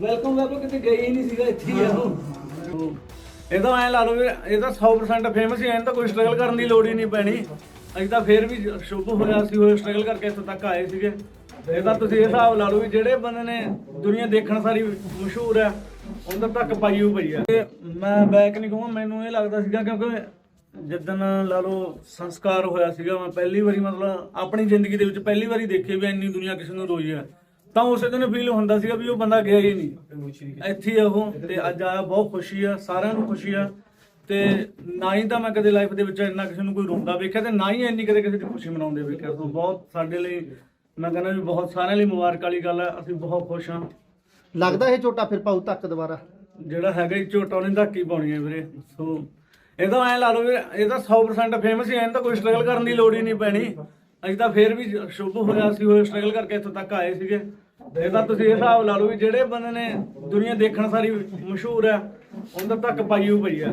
Welcome welcome ਕਿਤੇ ਗਈ ਨਹੀਂ ਸੀਗਾ, ਇੱਥੇ ਹੀ ਆ ਉਹ। ਇਹਦਾ ਐ ਲਾ ਲਓ ਵੀ, ਇਹ ਤਾਂ 100% ਫੇਮਸ ਹੀ ਐ ਤਾਂ ਕੋਈ ਸਟਰਗਲ ਕਰਨ ਦੀ ਲੋੜ ਹੀ ਨਹੀਂ ਪੈਣੀ। ਅਸੀਂ ਤਾਂ ਫੇਰ ਵੀ ਸ਼ੁਭ ਹੋਇਆ ਸੀ ਉਹ ਸਟਰਗਲ ਕਰਕੇ ਇੱਥੋਂ ਤੱਕ ਆਏ ਸੀਗੇ। ਇਹ ਤਾਂ ਤੁਸੀਂ ਇਹ ਹਿਸਾਬ ਲਾ ਲਓ ਵੀ ਜਿਹੜੇ ਬੰਦੇ ਨੇ ਦੁਨੀਆ ਦੇਖਣ ਸਾਰੀ ਮਸ਼ਹੂਰ ਹੈ ਉਹਨਾਂ ਤੱਕ ਪਾਈ ਹੋਈ ਪਈ ਆ। ਤੇ ਮੈਂ ਬੈਕ ਨਹੀਂ ਕਹਾਂ, ਮੈਨੂੰ ਇਹ ਲੱਗਦਾ ਸੀਗਾ ਕਿਉਂਕਿ ਜਿੱਦਣ ਲਾ ਲਓ ਸੰਸਕਾਰ ਹੋਇਆ ਸੀਗਾ ਮੈਂ ਪਹਿਲੀ ਵਾਰੀ ਮਤਲਬ ਆਪਣੀ ਜ਼ਿੰਦਗੀ ਦੇ ਵਿੱਚ ਪਹਿਲੀ ਵਾਰੀ ਦੇਖੇ ਵੀ ਇੰਨੀ ਦੁਨੀਆ ਕਿਸੇ ਨੂੰ ਰੋਈ ਹੈ। ਤਾਂ ਉਸੇ ਦਿਨ ਫੀਲ ਹੁੰਦਾ ਸੀਗਾ ਵੀ ਉਹ ਬੰਦਾ ਗਿਆ ਹੀ ਨਹੀਂ। ਇੱਥੇ ਆ ਉਹ ਤੇ ਅੱਜ ਆਇਆ ਬਹੁਤ ਖੁਸ਼ੀ ਆ ਸਾਰਿਆਂ ਨੂੰ ਖੁਸ਼ੀ ਆ। ਤੇ ਨਾ ਹੀ ਤਾਂ ਮੈਂ ਕਦੇ ਲਾਈਫ ਦੇ ਵਿੱਚ ਇੰਨਾ ਕਿਸੇ ਨੂੰ ਕੋਈ ਰੋਂਦਾ ਵੇਖਿਆ ਤੇ ਨਾ ਹੀ ਇੰਨੀ ਕਦੇ ਕਿਸੇ ਦੀ ਖੁਸ਼ੀ ਮਨਾਉਂਦੇ ਵੇਖਿਆ। ਸੋ ਬਹੁਤ ਸਾਡੇ ਲਈ ਮੈਂ ਕਹਿੰਦਾ ਵੀ ਬਹੁਤ ਸਾਰਿਆਂ ਲਈ ਮੁਬਾਰਕ ਵਾਲੀ ਗੱਲ ਹੈ ਅਸੀਂ ਬਹੁਤ ਖੁਸ਼ ਹਾਂ ਲੱਗਦਾ ਇਹ ਝੋਟਾ ਫਿਰ ਪਾਉ ਤੱਕ ਦੁਬਾਰਾ? ਜਿਹੜਾ ਹੈਗਾ ਹੀ ਝੋਟਾ ਉਹਨੇ ਧਾਕੀ ਪਾਉਣੀ ਹੈ ਵੀਰੇ। ਸੋ ਇਹਦਾ ਐ ਲਾ ਲਓ ਵੀ ਇਹ ਤਾਂ 100% ਫੇਮਸ ਹੀ ਐ ਇਹਨੂੰ ਤਾਂ ਕੋਈ ਸਟਰਗਲ ਕਰਨ ਦੀ ਲੋੜ ਹੀ ਨਹੀਂ ਪੈਣੀ। ਅਸੀਂ ਤਾਂ ਫੇਰ ਵੀ ਸ਼ੁਭ ਹੋਇਆ ਸੀ, ਉਹ ਸਟਰਗਲ ਕਰਕੇ ਇੱਥੋਂ ਤੱਕ ਆਏ ਸੀਗੇ। ਇਹ ਤਾਂ ਤੁਸੀਂ ਇਹ ਹਿਸਾਬ ਲਾ ਲਓ ਵੀ ਜਿਹੜੇ ਬੰਦੇ ਨੇ ਦੁਨੀਆ ਦੇਖਣ ਸਾਰੀ ਮਸ਼ਹੂਰ ਹੈ, ਉਹਨਾਂ ਤੱਕ ਪਾਈ ਹੋਈ ਪਈ ਆ